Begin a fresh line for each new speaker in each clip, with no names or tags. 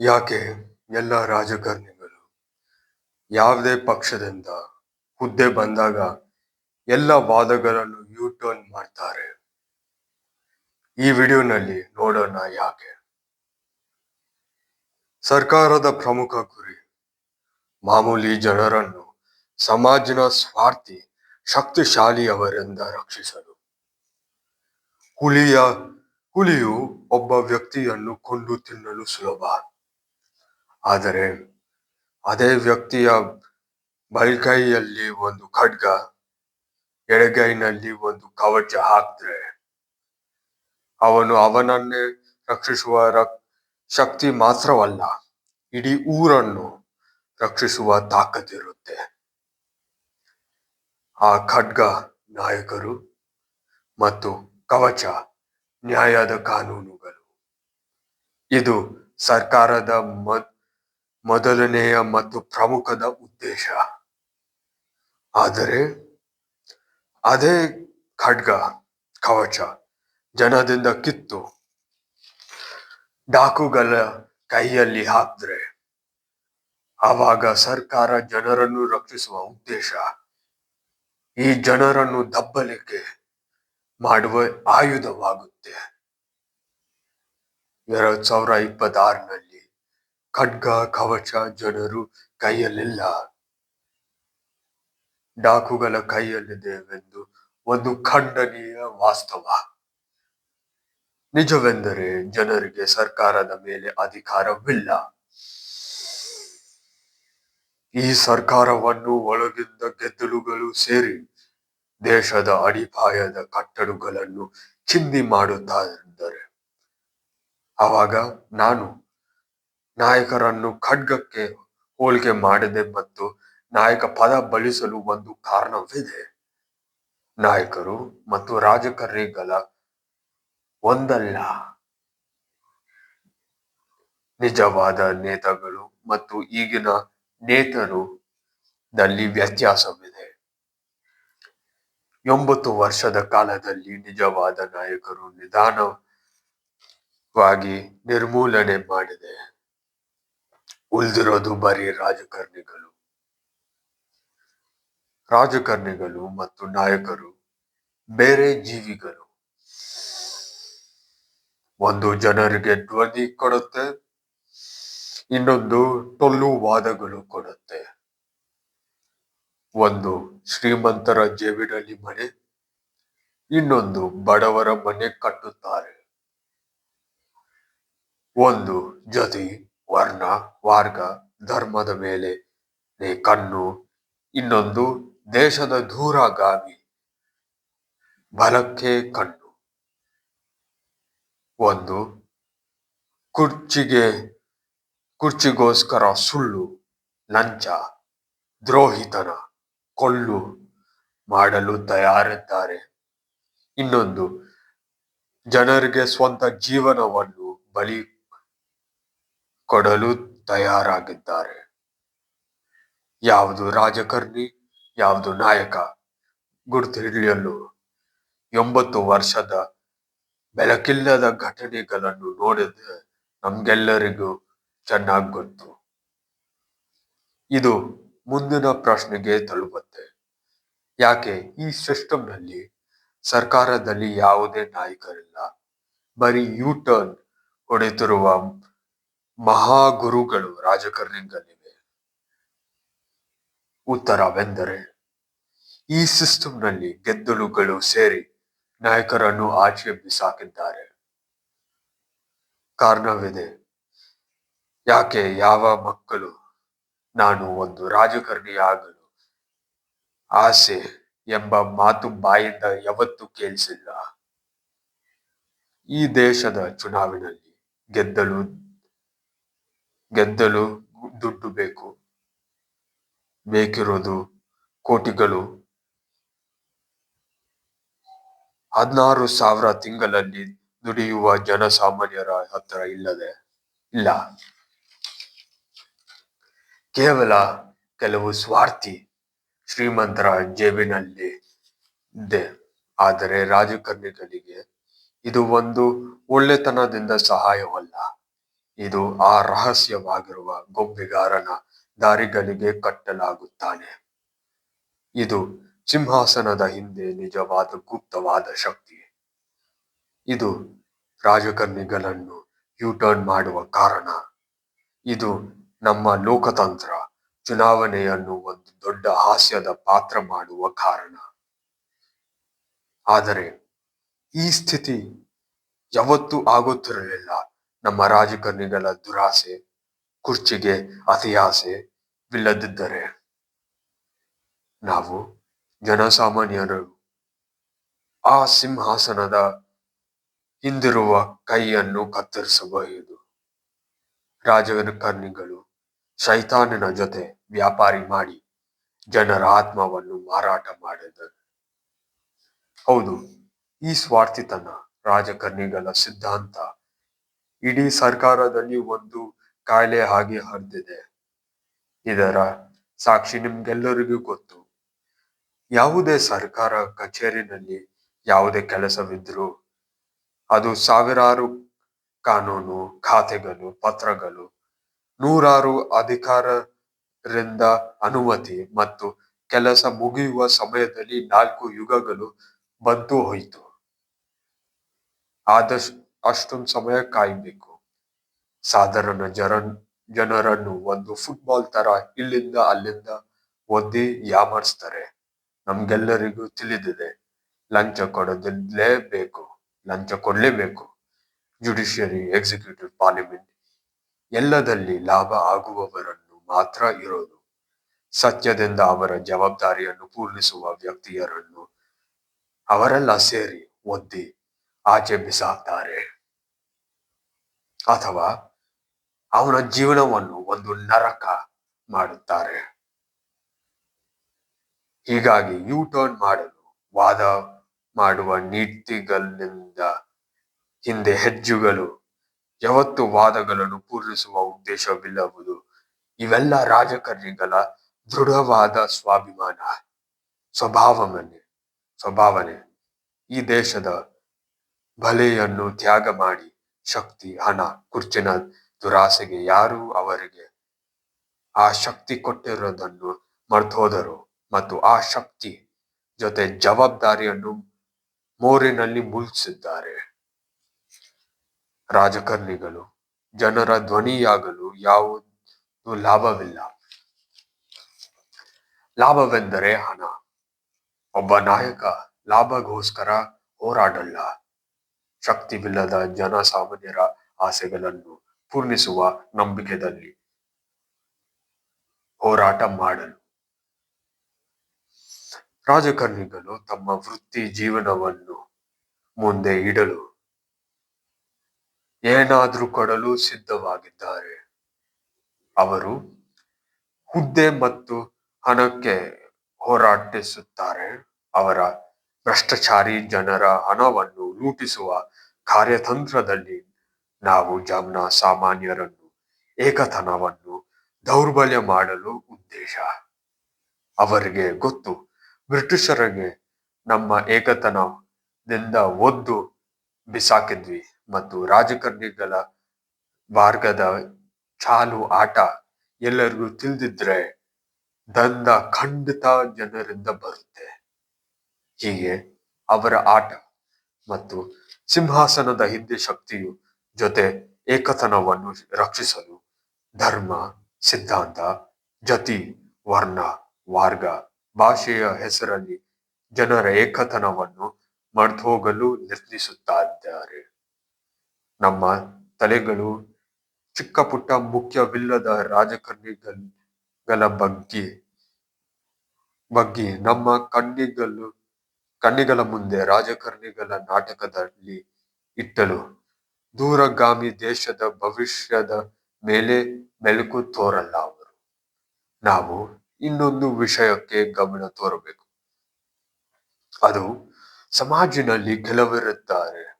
ಯಾಕೆ ಎಲ್ಲ ರಾಜಕಾರಣಿಗಳು ಯಾವುದೇ ಪಕ್ಷದಿಂದ ಹುದ್ದೆ ಬಂದಾಗ ಎಲ್ಲ ವಾದಗಳನ್ನು ಯೂ ಟರ್ನ್ ಮಾಡ್ತಾರೆ? ಈ ವಿಡಿಯೋನಲ್ಲಿ ನೋಡೋಣ ಯಾಕೆ? ಸರ್ಕಾರದ ಪ್ರಮುಖ ಗುರಿ ಮಾಮೂಲಿ ಜನರನ್ನು ಸಮಾಜನ ಸ್ವಾರ್ಥಿ ಶಕ್ತಿಶಾಲಿಯವರಿಂದ ರಕ್ಷಿಸಲು. ಹುಲಿಯ ಹುಲಿಯು ಒಬ್ಬ ವ್ಯಕ್ತಿಯನ್ನು ಕೊಂಡು ತಿನ್ನಲು ಸುಲಭ. ಆದರೆ ಅದೇ ವ್ಯಕ್ತಿಯ ಬಲ್ಕೈಯಲ್ಲಿ ಒಂದು ಖಡ್ಗ, ಎಡಗೈನಲ್ಲಿ ಒಂದು ಕವಚ ಹಾಕಿದ್ರೆ ಅವನು ಅವನನ್ನೇ ರಕ್ಷಿಸುವ ಶಕ್ತಿ ಮಾತ್ರವಲ್ಲ, ಇಡೀ ಊರನ್ನು ರಕ್ಷಿಸುವ ತಾಕತ್ತಿರುತ್ತೆ ಆ ಖಡ್ಗ ನಾಯಕರು ಮತ್ತು ಕವಚ ನ್ಯಾಯದ ಕಾನೂನುಗಳು. ಇದು ಸರ್ಕಾರದ ಮ- ಮೊದಲನೆಯ ಮತ್ತು ಪ್ರಮುಖದ ಉದ್ದೇಶ. ಆದರೆ, ಅದೇ ಖಡ್ಗ, ಕವಚ, ಜನದಿಂದ ಕಿತ್ತು, ಡಾಕುಗಳ ಕೈಯಲ್ಲಿ ಹಾಕಿದ್ರೆ, ಆವಾಗ ಸರ್ಕಾರ ಜನರನ್ನು ರಕ್ಷಿಸುವ ಉದ್ದೇಶ. ಈ ಜನರನ್ನು ದಬ್ಬಲಿಕ್ಕೆ ಮಾಡುವ ಆಯುಧವಾಗುತ್ತೆ. ಎರಡ್ ಸಾವಿರ ಇಪ್ಪತ್ತಾರನಲ್ಲಿ ಖಡ್ಗ, ಕವಚ ಜನರು ಕೈಯಲ್ಲಿಲ್ಲ. ಡಾಕುಗಳ ಕೈಯಲ್ಲಿದೆವೆಂದು ಒಂದು ಖಂಡನೀಯ ವಾಸ್ತವ. ನಿಜವೆಂದರೆ ಜನರಿಗೆ ಸರ್ಕಾರದ ಮೇಲೆ ಅಧಿಕಾರವಿಲ್ಲ. ಈ ಸರ್ಕಾರವನ್ನು ಒಳಗಿಂದ ಗೆದ್ದಲುಗಳು ಸೇರಿ ದೇಶದ ಅಡಿಪಾಯದ ಕಟ್ಟಡಗಳನ್ನು ಚಿಂದಿ ಮಾಡುತ್ತಾ ಇದ್ದಾರೆ ಆವಾಗ ನಾನು ನಾಯಕರನ್ನು ಖಡ್ಗಕ್ಕೆ ಹೋಲಿಕೆ ಮಾಡಿದೆ ಮತ್ತು ನಾಯಕ ಪದ ಬಳಸಲು ಒಂದು ಕಾರಣವಿದೆ. ನಾಯಕರು ಮತ್ತು ರಾಜಕಾರಣಿಗಳ ಒಂದಲ್ಲ. ನಿಜವಾದ ನೇತಾಗಳು ಮತ್ತು ಈಗಿನ ನೇತರು ದಲ್ಲಿ ವ್ಯತ್ಯಾಸವಿದೆ. ಎಂಬತ್ತು ವರ್ಷದ ಕಾಲದಲ್ಲಿ ನಿಜವಾದ ನಾಯಕರು ನಿಧಾನವಾಗಿ ನಿರ್ಮೂಲನೆ ಮಾಡಿದೆ. ಉಳಿದಿರೋದು ಬರೀ ರಾಜಕಾರಣಿಗಳು. ರಾಜಕಾರಣಿಗಳು ಮತ್ತು ನಾಯಕರು, ಬೇರೆ ಜೀವಿಗಳು. ಒಂದು ಜನರಿಗೆ ಧ್ವನಿ ಕೊಡುತ್ತೆ, ಇನ್ನೊಂದು ಟೊಲ್ಲು ವಾದಗಳು ಕೊಡುತ್ತೆ. ಒಂದು ಶ್ರೀಮಂತರ ಜೇಬಿನಲ್ಲಿ ಮನೆ, ಇನ್ನೊಂದು ಬಡವರ ಮನೆ ಕಟ್ಟುತ್ತಾರೆ. ಒಂದು ಜಾತಿ ವರ್ಣ, ವರ್ಗ, ಧರ್ಮದ ಮೇಲೆ ಕಣ್ಣು, ಇನ್ನೊಂದು ದೇಶದ ದೂರಗಾಮಿ ಬಲಕ್ಕೆ ಕಣ್ಣು. ಒಂದು, ಕುರ್ಚಿಗೆ, ಕುರ್ಚಿಗೋಸ್ಕರ ಸುಳ್ಳು, ಲಂಚ, ದ್ರೋಹಿತನ ಕೊಳ್ಳು ಮಾಡಲು ತಯಾರಿದ್ದಾರೆ. ಇನ್ನೊಂದು, ಜನರಿಗೆ ಸ್ವಂತ ಜೀವನವನ್ನು ಬಲಿ ಕೊಡಲು ತಯಾರಾಗಿದ್ದಾರೆ. ಯಾವುದು ರಾಜಕಾರಣಿ, ಯಾವುದು ನಾಯಕ, ಗುರುತು ಹಿಡಿಯಲು ಎಂಬತ್ತು ವರ್ಷದ ಬೆಳಕಿಲ್ಲದ ಘಟನೆಗಳನ್ನು ನೋಡಿದ್ರೆ ನಮ್ಗೆಲ್ಲರಿಗೂ ಚೆನ್ನಾಗಿ ಗೊತ್ತು. ಇದು ಮುಂದಿನ ಪ್ರಶ್ನೆಗೆ ತಲುಪುತ್ತೆ. ಯಾಕೆ ಈ ಸಿಸ್ಟಮ್ನಲ್ಲಿ ಸರ್ಕಾರದಲ್ಲಿ ಯಾವುದೇ ನಾಯಕರಿಲ್ಲ? ಬರೀ ಯೂ ಟರ್ನ್ ಹೊಡೆತಿರುವ ಮಹಾಗುರುಗಳು ರಾಜಕಾರಣಿಗಳಿವೆ. ಉತ್ತರವೆಂದರೆ, ಈ ಸಿಸ್ಟಮ್ನಲ್ಲಿ ಗೆದ್ದಲುಗಳು ಸೇರಿ ನಾಯಕರನ್ನು ಆಚೆ ಬಿಸಾಕಿದ್ದಾರೆ ಕಾರಣವಿದೆ, ಯಾಕೆ ಯಾವ ಮಕ್ಕಳು ನಾನು ಒಂದು ರಾಜಕಾರಣಿಯಾಗಲು ಆಸೆ ಎಂಬ ಮಾತು ಬಾಯಿಂದ ಯಾವತ್ತೂ ಕೇಳಿಸಿಲ್ಲ. ಈ ದೇಶದ ಚುನಾವಣೆಯಲ್ಲಿ ಗೆದ್ದಲು ಗೆದ್ದಲು ದುಡ್ಡು ಬೇಕು. ಬೇಕಿರೋದು ಕೋಟಿಗಳು. ಹದಿನಾರು ಸಾವಿರ ತಿಂಗಳಲ್ಲಿ ದುಡಿಯುವ ಜನಸಾಮಾನ್ಯರ ಹತ್ರ ಇಲ್ಲದೆ ಇಲ್ಲ. ಕೇವಲ ಕೆಲವು ಸ್ವಾರ್ಥಿ ಶ್ರೀಮಂತರ ಜೇಬಿನಲ್ಲಿ ಇದೆ. ಆದರೆ ರಾಜಕಾರಣಿಗಳಿಗೆ ಇದು ಒಂದು ಒಳ್ಳೆತನದಿಂದ ಸಹಾಯವಲ್ಲ. ಇದು ಆ ರಹಸ್ಯವಾಗಿರುವ ಗೊಂಬೆಗಾರನ ದಾರಿಗಳಿಗೆ ಕಟ್ಟಲಾಗುತ್ತಾನೆ. ಇದು ಸಿಂಹಾಸನದ ಹಿಂದೆ ನಿಜವಾದ ಗುಪ್ತವಾದ ಶಕ್ತಿ. ಇದು ರಾಜಕರ್ಣಿಗಳನ್ನು ಯೂ ಟರ್ನ್ ಮಾಡುವ ಕಾರಣ. ಇದು ನಮ್ಮ ಲೋಕತಂತ್ರ ಚುನಾವಣೆಯನ್ನು ಒಂದು ದೊಡ್ಡ ಹಾಸ್ಯದ ಪಾತ್ರ ಮಾಡುವ ಕಾರಣ. ಆದರೆ ಈ ಸ್ಥಿತಿ ಯಾವತ್ತೂ ಆಗುತ್ತಿರಲಿಲ್ಲ. ನಮ್ಮ ರಾಜಕಾರಣಿಗಳ ದುರಾಸೆ, ಕುರ್ಚಿಗೆ ಅತಿಯಾಸೆ ವಿಲ್ಲದಿದ್ದರೆ ನಾವು ಜನಸಾಮಾನ್ಯರು. ಆ ಸಿಂಹಾಸನದ ಹಿಂದಿರುವ ಕೈಯನ್ನು ಕತ್ತರಿಸಬಹುದು. ರಾಜಕಾರಣಿಗಳು ಶೈತಾನನ ಜೊತೆ ವ್ಯಾಪಾರಿ ಮಾಡಿ ಜನರ ಆತ್ಮವನ್ನು ಮಾರಾಟ ಮಾಡಿದರು. ಹೌದು, ಈ ಸ್ವಾರ್ಥಿತನ ರಾಜಕಾರಣಿಗಳ ಸಿದ್ಧಾಂತ ಇಡೀ ಸರ್ಕಾರದಲ್ಲಿ ಒಂದು ಕಾಯಿಲೆ ಹಾಗೆ ಹರಿದಿದೆ. ಇದರ ಸಾಕ್ಷಿ ನಿಮ್ಗೆಲ್ಲರಿಗೂ ಗೊತ್ತು. ಯಾವುದೇ ಸರ್ಕಾರ, ಕಚೇರಿನಲ್ಲಿ ಯಾವುದೇ ಕೆಲಸವಿದ್ರು ಅದು ಸಾವಿರಾರು ಕಾನೂನು, ಖಾತೆಗಳು, ಪತ್ರಗಳು, ನೂರಾರು ಅಧಿಕಾರರಿಂದ ಅನುಮತಿ ಮತ್ತು ಕೆಲಸ ಮುಗಿಯುವ ಸಮಯದಲ್ಲಿ ನಾಲ್ಕು ಯುಗಗಳು ಬಂತು ಹೋಯಿತು. ಆದಷ್ಟು ಅಷ್ಟೊಂದು ಸಮಯ ಕಾಯ್ಬೇಕು. ಸಾಧಾರಣ ಜನ ಜನರನ್ನು ಒಂದು ಫುಟ್ಬಾಲ್ ತರ ಇಲ್ಲಿಂದ ಅಲ್ಲಿಂದ ಒದ್ದಿ ಯಾಮಾರಿಸ್ತಾರೆ. ನಮ್ಗೆಲ್ಲರಿಗೂ ತಿಳಿದಿದೆ. ಲಂಚ ಕೊಡಲೇಬೇಕು ಲಂಚ ಕೊಡ್ಲೇಬೇಕು. ಜುಡಿಷಿಯರಿ ಎಕ್ಸಿಕ್ಯೂಟಿವ್ ಪಾರ್ಲಿಮೆಂಟ್ ಎಲ್ಲದಲ್ಲಿ ಲಾಭ ಆಗುವವರನ್ನು ಮಾತ್ರ ಇರೋದು. ಸತ್ಯದಿಂದ ಅವರ ಜವಾಬ್ದಾರಿಯನ್ನು ಪೂರ್ಣಿಸುವ ವ್ಯಕ್ತಿಯರನ್ನು ಅವರೆಲ್ಲ ಸೇರಿ ಒದ್ದಿ ಆಚೆ ಬಿಸಾಕ್ತಾರೆ. ಅಥವಾ ಅವನ ಜೀವನವನ್ನು ಒಂದು ನರಕ ಮಾಡುತ್ತಾರೆ. ಹೀಗಾಗಿ ಯೂ ಟರ್ನ್ ಮಾಡಲು ವಾದ ಮಾಡುವ ನೀತಿಗಳಿಂದ ಹಿಂದೆ ಹೆಜ್ಜುಗಳು, ಯಾವತ್ತು ವಾದಗಳನ್ನು ಪೂರೈಸುವ ಉದ್ದೇಶವಿಲ್ಲವುದು, ಇವೆಲ್ಲ ರಾಜಕಾರಣಿಗಳ ದೃಢವಾದ ಸ್ವಾಭಿಮಾನ ಸ್ವಭಾವನೆ ಸ್ವಭಾವನೆ. ಈ ದೇಶದ ಬಲೆಯನ್ನು ತ್ಯಾಗ ಮಾಡಿ ಶಕ್ತಿ, ಹಣ, ಕುರ್ಚಿನ ದುರಾಸೆಗೆ ಯಾರು ಅವರಿಗೆ ಆ ಶಕ್ತಿ ಕೊಟ್ಟಿರೋದನ್ನು ಮರ್ತೋದರು ಮತ್ತು ಆ ಶಕ್ತಿ ಜೊತೆ ಜವಾಬ್ದಾರಿಯನ್ನು ಮೋರಿನಲ್ಲಿ ಮುಳ್ಸಿದ್ದಾರೆ ರಾಜಕಾರಣಿಗಳು, ಜನರ ಧ್ವನಿಯಾಗಲು ಯಾವುದು ಲಾಭವಿಲ್ಲ. ಲಾಭವೆಂದರೆ ಹಣ. ಒಬ್ಬ ನಾಯಕ ಲಾಭಗೋಸ್ಕರ ಹೋರಾಡಲ್ಲ. ಶಕ್ತಿವಿಲ್ಲದ ಜನಸಾಮಾನ್ಯರ ಆಸೆಗಳನ್ನು ಪೂರ್ಣಿಸುವ ನಂಬಿಕೆದಲ್ಲಿ ಹೋರಾಟ ಮಾಡಲು. ರಾಜಕಾರಣಿಗಳು ತಮ್ಮ ವೃತ್ತಿ ಜೀವನವನ್ನು ಮುಂದೆ ಇಡಲು ಏನಾದರೂ ಕೊಡಲು ಸಿದ್ಧವಾಗಿದ್ದಾರೆ. ಅವರು ಹುದ್ದೆ ಮತ್ತು ಹಣಕ್ಕೆ ಹೋರಾಟಿಸುತ್ತಾರೆ. ಅವರ ಭ್ರಷ್ಟಾಚಾರಿ ಜನರ ಹಣವನ್ನು ಲೂಟಿಸುವ ಕಾರ್ಯತಂತ್ರದಲ್ಲಿ ನಾವು ಜಾಮ್ನ ಸಾಮಾನ್ಯರನ್ನು, ಏಕತನವನ್ನು ದೌರ್ಬಲ್ಯ ಮಾಡಲು ಉದ್ದೇಶ. ಅವರಿಗೆ ಗೊತ್ತು, ಬ್ರಿಟಿಷರಿಗೆ ನಮ್ಮ ಏಕತನದಿಂದ ಒದ್ದು ಬಿಸಾಕಿದ್ವಿ ಮತ್ತು ರಾಜಕಾರಣಿಗಳ ಮಾರ್ಗದ ಚಾಲು ಆಟ ಎಲ್ಲರಿಗೂ ತಿಳಿದಿದ್ರೆ ದಂದ ಖಂಡಿತ ಜನರಿಂದ ಬರುತ್ತೆ. ಹೀಗೆ ಅವರ ಆಟ ಮತ್ತು ಸಿಂಹಾಸನದ ಹಿಂದೆ ಶಕ್ತಿಯು ಜೊತೆ ಏಕತನವನ್ನು ರಕ್ಷಿಸಲು ಧರ್ಮ, ಸಿದ್ಧಾಂತ, ಜತಿ, ವರ್ಣ, ವಾರ್ಗ, ಭಾಷೆಯ ಹೆಸರಲ್ಲಿ ಜನರ ಏಕತನವನ್ನು ಮರ್ತೋಗಲು ನಿರ್ಮಿಸುತ್ತಿದ್ದಾರೆ ನಮ್ಮ ತಲೆಗಳು ಚಿಕ್ಕ ಪುಟ್ಟ ಮುಖ್ಯವಿಲ್ಲದ ರಾಜಕಾರಣಿಗಳ ಬಗ್ಗೆ ಬಗ್ಗೆ ನಮ್ಮ ಕಣ್ಣಿಗಳು ಕಣ್ಣಿಗಳ ಮುಂದೆ, ರಾಜಕಾರಣಿಗಳ ನಾಟಕದಲ್ಲಿ ಇಟ್ಟಲು ದೂರಗಾಮಿ ದೇಶದ ಭವಿಷ್ಯದ ಮೇಲೆ ಮೆಲುಕು ತೋರಲ್ಲ ಅವರು. ನಾವು ಇನ್ನೊಂದು ವಿಷಯಕ್ಕೆ ಗಮನ ತೋರಬೇಕು. ಅದು ಸಮಾಜಿನಲ್ಲಿ ಕೆಲವರಿದ್ದಾರೆ.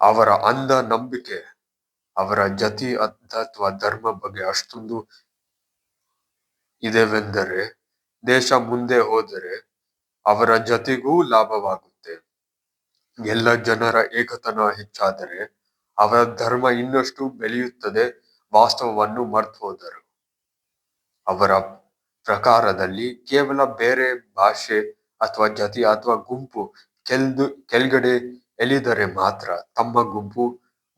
ಅವರ ಅಂಧ ನಂಬಿಕೆ, ಅವರ ಜತಿ, ಅಥವಾ ಧರ್ಮ ಬಗ್ಗೆ ಅಷ್ಟೊಂದು ಇದೆವೆಂದರೆ, ದೇಶ ಮುಂದೆ ಹೋದರೆ ಅವರ ಜತೆಗೂ ಲಾಭವಾಗುತ್ತೆ. ಎಲ್ಲ ಜನರ ಏಕತನ ಹೆಚ್ಚಾದರೆ ಅವರ ಧರ್ಮ ಇನ್ನಷ್ಟು ಬೆಳೆಯುತ್ತದೆ, ವಾಸ್ತವವನ್ನು ಮರ್ತು ಹೋದರು. ಅವರ ಪ್ರಕಾರದಲ್ಲಿ ಕೇವಲ ಬೇರೆ ಭಾಷೆ ಅಥವಾ ಜಾತಿ ಅಥವಾ ಗುಂಪು ಕೆಲ್ದು ಕೆಳಗಡೆ ಎಳಿದರೆ ಮಾತ್ರ ತಮ್ಮ ಗುಂಪು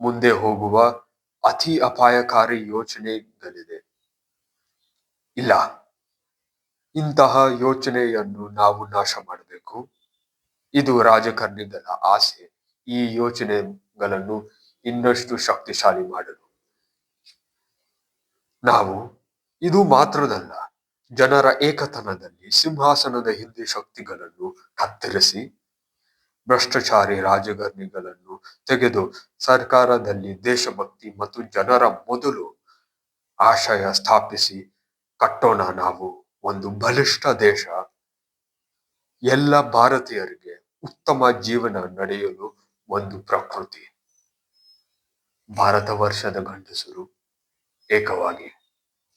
ಮುಂದೆ ಹೋಗುವ ಅತಿ ಅಪಾಯಕಾರಿ ಯೋಚನೆಗಳಿದೆ. ಇಲ್ಲ. ಇಂತಹ ಯೋಚನೆಯನ್ನು ನಾವು ನಾಶ ಮಾಡಬೇಕು. ಇದು ರಾಜಕಾರಣಿಗಳ ಆಸೆ. ಈ ಯೋಚನೆಗಳನ್ನು ಇನ್ನಷ್ಟು ಶಕ್ತಿಶಾಲಿ ಮಾಡಲು. ನಾವು ಇದು ಮಾತ್ರದಲ್ಲ, ಜನರ ಏಕತನದಲ್ಲಿ ಸಿಂಹಾಸನದ ಹಿಂದೆ ಶಕ್ತಿಗಳನ್ನು ಕತ್ತರಿಸಿ, ಭ್ರಷ್ಟಾಚಾರಿ ರಾಜಕಾರಣಿಗಳನ್ನು ತೆಗೆದು ಸರ್ಕಾರದಲ್ಲಿ ದೇಶಭಕ್ತಿ ಮತ್ತು ಜನರ ಮೊದಲು ಆಶಯ ಸ್ಥಾಪಿಸಿ ಕಟ್ಟೋಣ ನಾವು. ಒಂದು ಬಲಿಷ್ಠ ದೇಶ. ಎಲ್ಲ ಭಾರತೀಯರಿಗೆ ಉತ್ತಮ ಜೀವನ ನಡೆಯಲು ಒಂದು ಪ್ರಕೃತಿ. ಭಾರತ ವರ್ಷದ ಗಂಡಸರು ಏಕವಾಗಿ